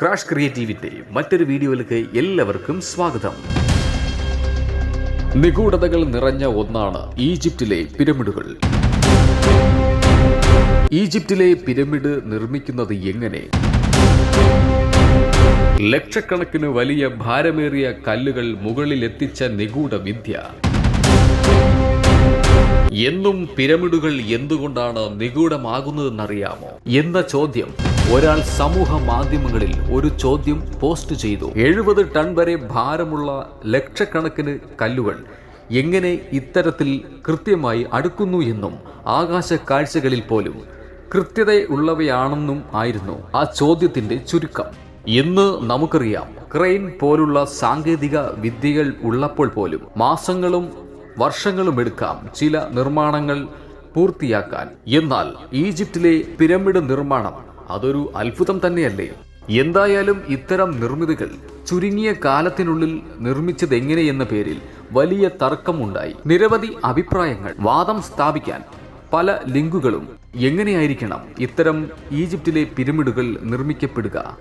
Crash ക്രിയേറ്റീവിന്റെ മറ്റൊരു വീഡിയോയിലേക്ക് എല്ലാവർക്കും സ്വാഗതം. നിഗൂഢതകൾ നിറഞ്ഞ ഒന്നാണ് ഈജിപ്തിലെ പിരമിഡുകൾ. ഈജിപ്തിലെ പിരമിഡ് നിർമ്മിക്കുന്നത് എങ്ങനെ? ലക്ഷക്കണക്കിന് വലിയ ഭാരമേറിയ കല്ലുകൾ മുകളിൽ എത്തിച്ച നിഗൂഢ വിദ്യ. എന്നും പിരമിഡുകൾ എന്തുകൊണ്ടാണ് നിഗൂഢമാകുന്നതെന്നറിയാമോ? എന്ന ചോദ്യം ഒരാൾ സമൂഹ മാധ്യമങ്ങളിൽ ഒരു ചോദ്യം പോസ്റ്റ് ചെയ്തു. എഴുപത് ടൺ വരെ ഭാരമുള്ള ലക്ഷക്കണക്കിന് കല്ലുകൾ എങ്ങനെ ഇത്തരത്തിൽ കൃത്യമായി അടുക്കുന്നു എന്നും ആകാശ കാഴ്ചകളിൽ പോലും കൃത്യതയുള്ളവയാണെന്നും ആയിരുന്നു ആ ചോദ്യത്തിന്റെ ചുരുക്കം. ഇന്ന് നമുക്കറിയാം. ക്രെയിൻ പോലുള്ള സാങ്കേതിക വിദ്യകൾ ഉള്ളപ്പോൾ പോലും മാസങ്ങളും വർഷങ്ങളും എടുക്കാം ചില നിർമ്മാണങ്ങൾ പൂർത്തിയാക്കാൻ. എന്നാൽ ഈജിപ്തിലെ പിരമിഡ് നിർമ്മാണം അതൊരു അത്ഭുതം തന്നെയല്ലേ? എന്തായാലും ഇത്തരം നിർമ്മിതികൾ ചുരുങ്ങിയ കാലത്തിനുള്ളിൽ നിർമ്മിച്ചത് എങ്ങനെയെന്ന പേരിൽ വലിയ തർക്കമുണ്ടായി. നിരവധി അഭിപ്രായങ്ങൾ വാദം സ്ഥാപിക്കാൻ പല ലിങ്കുകളും. എങ്ങനെയായിരിക്കണം ഇത്തരം ഈജിപ്തിലെ പിരമിഡുകൾ നിർമ്മിക്കപ്പെടുക?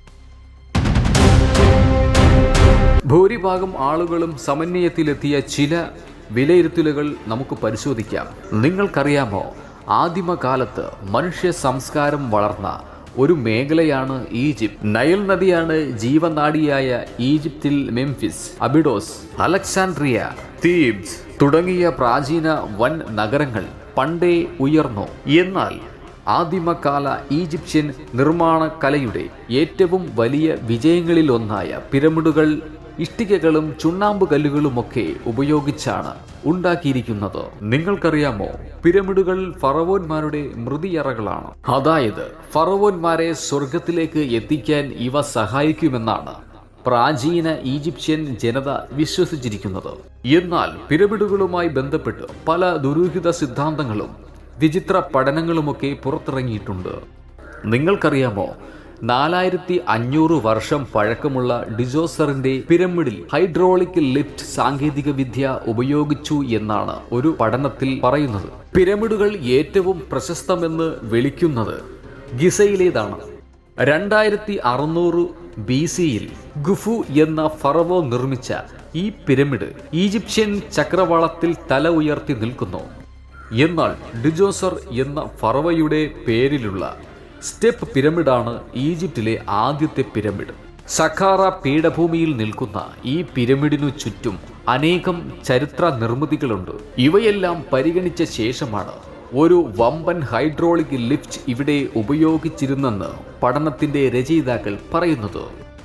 ഭൂരിഭാഗം ആളുകളും സമന്വയത്തിലെത്തിയ ചില വിലയിരുത്തലുകൾ നമുക്ക് പരിശോധിക്കാം. നിങ്ങൾക്കറിയാമോ ആദിമകാലത്ത് മനുഷ്യ സംസ്കാരം വളർന്ന ഒരു മേഖലയാണ് ഈജിപ്ത്. നയൽ നദിയാണ് ജീവനാടിയായ ഈജിപ്തിൽ മെംഫിസ് അബിഡോസ് അലക്സാൻഡ്രിയ തീബ്സ് തുടങ്ങിയ പ്രാചീന വൻ നഗരങ്ങൾ പണ്ടേ ഉയർന്നു. എന്നാൽ ആദിമകാല ഈജിപ്ഷ്യൻ നിർമ്മാണ കലയുടെ ഏറ്റവും വലിയ വിജയങ്ങളിലൊന്നായ പിരമിഡുകൾ ഇഷ്ടികകളും ചുണ്ണാമ്പ് കല്ലുകളുമൊക്കെ ഉപയോഗിച്ചാണ് ഉണ്ടാക്കിയിരിക്കുന്നത്. നിങ്ങൾക്കറിയാമോ പിരമിഡുകൾ ഫറവോന്മാരുടെ മൃതിയറകളാണ്. അതായത് ഫറവോന്മാരെ സ്വർഗത്തിലേക്ക് എത്തിക്കാൻ ഇവ സഹായിക്കുമെന്നാണ് പ്രാചീന ഈജിപ്ഷ്യൻ ജനത വിശ്വസിച്ചിരിക്കുന്നത്. എന്നാൽ പിരമിഡുകളുമായി ബന്ധപ്പെട്ട് പല ദുരൂഹിത സിദ്ധാന്തങ്ങളും വിചിത്ര പഠനങ്ങളുമൊക്കെ പുറത്തിറങ്ങിയിട്ടുണ്ട്. നിങ്ങൾക്കറിയാമോ നാലായിരത്തി അഞ്ഞൂറ് വർഷം പഴക്കമുള്ള ഡിജോസറിന്റെ പിരമിഡിൽ ഹൈഡ്രോളിക് ലിഫ്റ്റ് സാങ്കേതിക വിദ്യ ഉപയോഗിച്ചു എന്നാണ് ഒരു പഠനത്തിൽ പറയുന്നത്. പിരമിഡുകൾ ഏറ്റവും പ്രശസ്തമെന്ന് വിളിക്കുന്നത് ഗിസയിലേതാണ്. രണ്ടായിരത്തി അറുന്നൂറ് ബി സിയിൽ ഗുഫു എന്ന ഫറവോ നിർമ്മിച്ച ഈ പിരമിഡ് ഈജിപ്ഷ്യൻ ചക്രവാളത്തിൽ തല ഉയർത്തി നിൽക്കുന്നു. എന്നാൽ ഡിജോസർ എന്ന ഫറവയുടെ പേരിലുള്ള സ്റ്റെപ്പ് പിരമിഡാണ് ഈജിപ്തിലെ ആദ്യത്തെ പിരമിഡ്. സഖാറ പീഠഭൂമിയിൽ നിൽക്കുന്ന ഈ പിരമിഡിനു ചുറ്റും അനേകം ചരിത്ര നിർമ്മിതികളുണ്ട് ഇവയെല്ലാം പരിഗണിച്ച ശേഷമാണ് ഒരു വമ്പൻ ഹൈഡ്രോളിക് ലിഫ്റ്റ് ഇവിടെ ഉപയോഗിച്ചിരുന്നെന്ന് പഠനത്തിന്റെ രചയിതാക്കൾ പറയുന്നത്.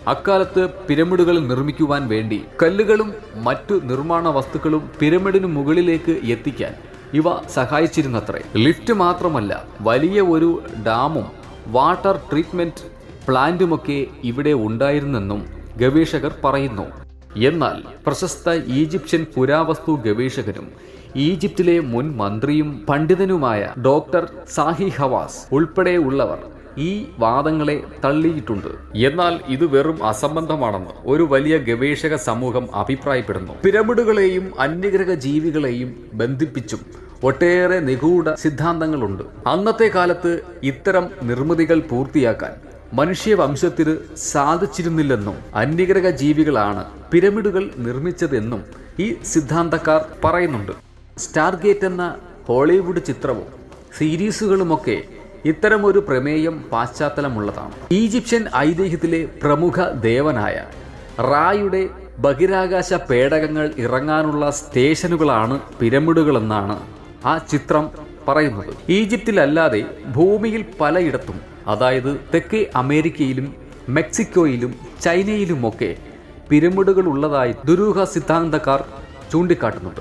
അക്കാലത്ത് പിരമിഡുകൾ നിർമ്മിക്കുവാൻ വേണ്ടി കല്ലുകളും മറ്റു നിർമ്മാണ വസ്തുക്കളും പിരമിഡിനു മുകളിലേക്ക് എത്തിക്കാൻ ഇവ സഹായിച്ചിരുന്നത്രേ. ലിഫ്റ്റ് മാത്രമല്ല വലിയ ഒരു ഡാമും വാട്ടർ ട്രീറ്റ്മെന്റ് പ്ലാന്റുമൊക്കെ ഇവിടെ ഉണ്ടായിരുന്നെന്നും ഗവേഷകർ പറയുന്നു. എന്നാൽ പ്രശസ്ത ഈജിപ്ഷ്യൻ പുരാവസ്തു ഗവേഷകനും ഈജിപ്തിലെ മുൻ മന്ത്രിയും പണ്ഡിതനുമായ ഡോക്ടർ സാഹി ഹവാസ് ഉൾപ്പെടെയുള്ളവർ ഈ വാദങ്ങളെ തള്ളിയിട്ടുണ്ട്. എന്നാൽ ഇത് വെറും അസംബന്ധമാണെന്ന് ഒരു വലിയ ഗവേഷക സമൂഹം അഭിപ്രായപ്പെടുന്നു. പിരമിഡുകളെയും അന്യഗ്രഹ ജീവികളെയും ബന്ധിപ്പിച്ചും ഒട്ടേറെ നിഗൂഢ സിദ്ധാന്തങ്ങളുണ്ട്. അന്നത്തെ കാലത്ത് ഇത്തരം നിർമ്മിതികൾ പൂർത്തിയാക്കാൻ മനുഷ്യവംശത്തിന് സാധിച്ചിരുന്നില്ലെന്നും അന്യഗ്രഹ ജീവികളാണ് പിരമിഡുകൾ നിർമ്മിച്ചതെന്നും ഈ സിദ്ധാന്തക്കാർ പറയുന്നുണ്ട്. സ്റ്റാർഗേറ്റ് എന്ന ഹോളിവുഡ് ചിത്രവും സീരീസുകളുമൊക്കെ ഇത്തരമൊരു പ്രമേയം പാശ്ചാത്തലമുള്ളതാണ്. ഈജിപ്ഷ്യൻ ഐതിഹ്യത്തിലെ പ്രമുഖ ദേവനായ റായുടെ ബഹിരാകാശ പേടകങ്ങൾ ഇറങ്ങാനുള്ള സ്റ്റേഷനുകളാണ് പിരമിഡുകളെന്നാണ് ആ ചിത്രം പറയുന്നത്. ഈജിപ്തിലല്ലാതെ ഭൂമിയിൽ പലയിടത്തും അതായത് തെക്കേ അമേരിക്കയിലും മെക്സിക്കോയിലും ചൈനയിലുമൊക്കെ പിരമിഡുകൾ ഉള്ളതായി ദുരൂഹ സിദ്ധാന്തക്കാർ ചൂണ്ടിക്കാട്ടുന്നുണ്ട്.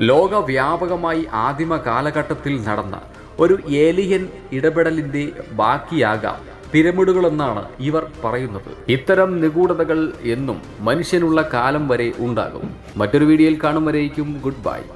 ലോകവ്യാപകമായി ആദിമ കാലഘട്ടത്തിൽ നടന്ന ഒരു ഏലിയൻ ഇടപെടലിന്റെ ബാക്കിയാകാം പിരമിഡുകളെന്നാണ് ഇവർ പറയുന്നത്. ഇത്തരം നിഗൂഢതകൾ എന്നും മനുഷ്യനുള്ള കാലം വരെ ഉണ്ടാകും. മറ്റൊരു വീഡിയോയിൽ കാണും വരേക്കും. Good bye.